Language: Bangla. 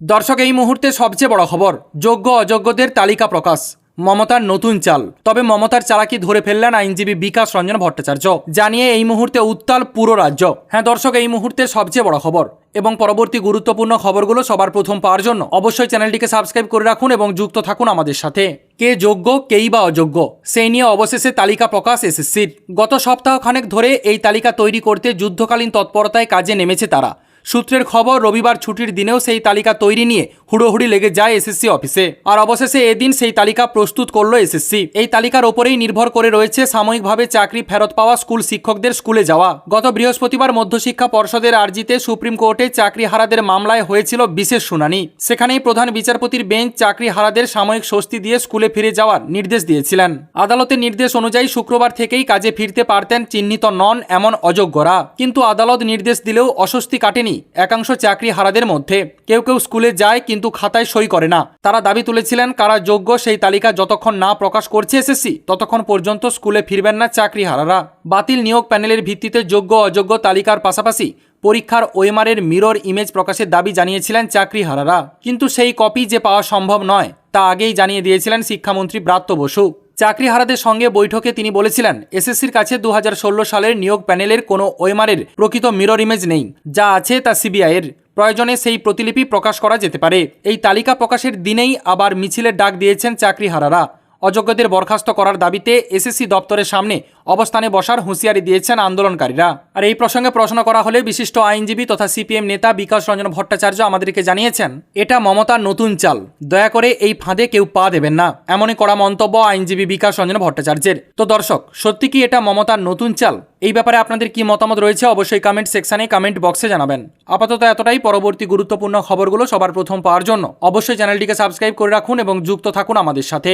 দর্শক, এই মুহূর্তে সবচেয়ে বড় খবর, যোগ্য অযোগ্যদের তালিকা প্রকাশ, মমতার নতুন চাল। তবে মমতার চালাকি ধরে ফেললেন আইনজীবী বিকাশ রঞ্জন ভট্টাচার্য। জানিয়ে এই মুহূর্তে উত্তাল পুরো রাজ্য। হ্যাঁ দর্শক, এই মুহূর্তে সবচেয়ে বড় খবর এবং পরবর্তী গুরুত্বপূর্ণ খবরগুলো সবার প্রথম পাওয়ার জন্য অবশ্যই চ্যানেলটিকে সাবস্ক্রাইব করে রাখুন এবং যুক্ত থাকুন আমাদের সাথে। কে যোগ্য, কেই বা অযোগ্য, সেই নিয়ে অবশেষে তালিকা প্রকাশ এসএসসির। গত সপ্তাহ খানেক ধরে এই তালিকা তৈরি করতে যুদ্ধকালীন তৎপরতায় কাজে নেমেছে তারা। সূত্রের খবর রবিবার ছুটির দিনেও সেই তালিকা তৈরি নিয়ে হুড়োহুড়ি লেগে যায় এসএসসি অফিসে। আর অবশেষে এদিন সেই তালিকা প্রস্তুত করল এসএসসি। এই তালিকার ওপরেই নির্ভর করে রয়েছে সাময়িকভাবে চাকরি ফেরত পাওয়া স্কুল শিক্ষকদের স্কুলে যাওয়া। গত বৃহস্পতিবার মধ্যশিক্ষা পর্ষদের আর্জিতে সুপ্রিম কোর্টে চাকরি হারাদের মামলায় হয়েছিল বিশেষ শুনানি। সেখানেই প্রধান বিচারপতির বেঞ্চ চাকরি হারাদের সাময়িক স্বস্তি দিয়ে স্কুলে ফিরে যাওয়ার নির্দেশ দিয়েছিলেন। আদালতের নির্দেশ অনুযায়ী শুক্রবার থেকেই কাজে ফিরতে পারতেন চিহ্নিত নন এমন অযোগ্যরা। কিন্তু আদালত নির্দেশ দিলেও অস্বস্তি কাটেনি একাংশ চাকরি হারাদের মধ্যে। কেউ কেউ স্কুলে যায় কিন্তু খাতায় সই করে না। তারা দাবি তুলেছিলেন, কারা যোগ্য সেই তালিকা যতক্ষণ না প্রকাশ করছে এসএসসি, ততক্ষণ পর্যন্ত স্কুলে ফিরবেন না চাকরি হারারা। বাতিল নিয়োগ প্যানেলের ভিত্তিতে যোগ্য অযোগ্য তালিকার পাশাপাশি পরীক্ষার ওয়েমারের মিরর ইমেজ প্রকাশের দাবি জানিয়েছিলেন চাকরি হারারা। কিন্তু সেই কপি যে পাওয়া সম্ভব নয়, তা আগেই জানিয়ে দিয়েছিলেন শিক্ষামন্ত্রী ব্রাত্য বসু। চাকরিহারাদের সঙ্গে বৈঠকে তিনি বলেছিলেন, এসএসসির কাছে দু হাজার ষোলো সালের নিয়োগ প্যানেলের কোনো ওয়েমারের প্রকৃত মিরর ইমেজ নেই, যা আছে তা সিবিআইয়ের। প্রয়োজনে সেই প্রতিলিপি প্রকাশ করা যেতে পারে। এই তালিকা প্রকাশের দিনেই আবার মিছিলের ডাক দিয়েছেন চাকরিহারারা। অযোগ্যদের বরখাস্ত করার দাবিতে এসএসসি দপ্তরের সামনে অবস্থানে বসার হুঁশিয়ারি দিয়েছেন আন্দোলনকারীরা। আর এই প্রসঙ্গে প্রশ্ন করা হলে বিশিষ্ট আইনজীবী তথা সিপিএম নেতা বিকাশ রঞ্জন ভট্টাচার্য আমাদেরকে জানিয়েছেন, এটা মমতার নতুন চাল। দয়া করে এই ফাঁদে কেউ পা দেবেন না। এমনই করা মন্তব্য আইনজীবী বিকাশ রঞ্জন ভট্টাচার্যের। তো দর্শক, সত্যি কি এটা মমতার নতুন চাল? এই ব্যাপারে আপনাদের কি মতামত রয়েছে অবশ্যই কমেন্ট সেকশনে কমেন্ট বক্সে জানাবেন। আপাতত এতটাই, পরবর্তী গুরুত্বপূর্ণ খবরগুলো সবার প্রথম পাওয়ার জন্য অবশ্যই চ্যানেলটিকে সাবস্ক্রাইব করে রাখুন এবং যুক্ত থাকুন আমাদের সাথে।